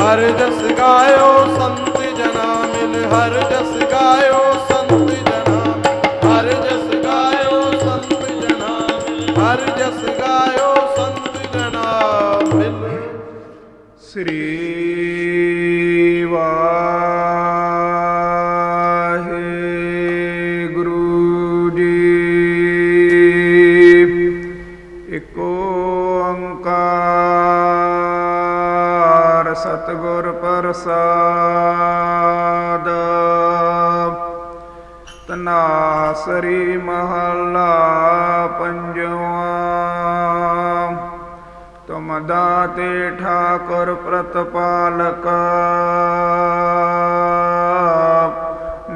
ਹਰ ਜਸ ਗਾਇਓ ਸੰਤ ਜਨਾ ਮਿਲ, ਹਰ ਜਸ ਗਾਇਓ ਸੰਤ ਜਨਾ ਹਰ ਜਸ ਗਾਇਓ ਸੰਤ ਜਨਾ ਹਰ ਜਸ ਗਾਇਓ ਸੰਤ ਜਨਾ ਮਿਲ। ਸ੍ਰੀ ਜੀ ਇਕ ਓੰਕਾਰ ਸਤਿਗੁਰ ਪ੍ਰਸਾਦ। ਤਨਾਸਰੀ ਮਹੱਲਾ ਪੰਜਵਾਂ ਤੁਮ ਦਾਤੇ ਠਾਕੁਰ ਪ੍ਰਤਪਾਲਕ।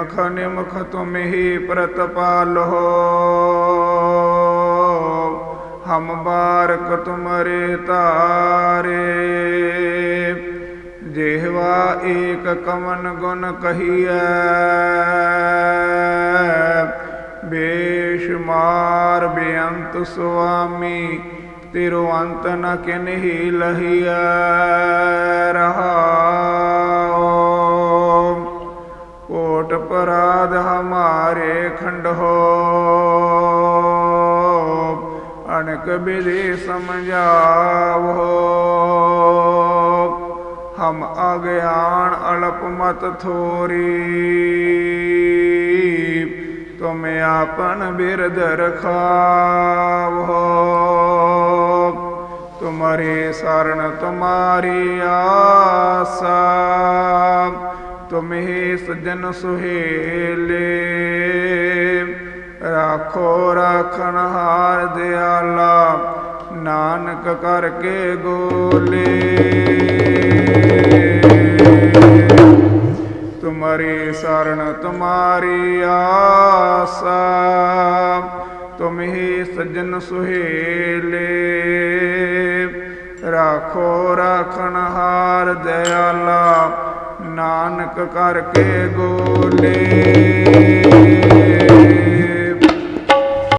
ਨਿਮਖ ਨਿਮਖ ਤੁਮ ਹੀ ਪ੍ਰਤਪਾਲੋ। ਹਮ ਬਾਰਕ ਤੁਮਰੇ ਤਾਰੇ। ਜਿਹਵਾ ਏਕ ਕਮਨ ਗੁਣ ਕਹੀਐ। ਬੇਸ਼ੁਮਾਰ ਬੇਅੰਤ ਸੁਆਮੀ, ਤੇਰੋ ਅੰਤ ਨ ਕਿਨਹੀ ਲਹੀਐ। ਖੰਡੋ। ਅਨਕ ਬਿਧੀ ਸਮਝਾਵੋ। ਹਮ ਅਗਿਆਨ ਅਲਪ ਮਤ ਥੋਰੀ। ਤੁਮ ਆਪਨ ਬਿਰਦ ਰਖਾਵੋ। ਤੁਮਰੇ ਸਰਣ ਤੁਮਾਰੀ ਆਸਾ। ਤੁਮ ਹੀ ਸਜਨ ਸੁਹੇਲੇ। ਰਾਖੋ, ਰਾਖਣ ਹਾਰ ਦਿਆਲਾ, ਨਾਨਕ ਕਰਕੇ ਗੋਲੇ ਤੁਮਰੀ ਸਰਣ ਤੁਮਾਰੀ ਆਸਾ, ਤੁਮ ਹੀ ਸਜਨ ਸੁਹੇਲੇ। ਰਾਖੋ, ਰਾਖਣ ਹਾਰ ਦਿਆਲਾ, ਨਾਨਕ ਕਰਕੇ ਗੋਲੇ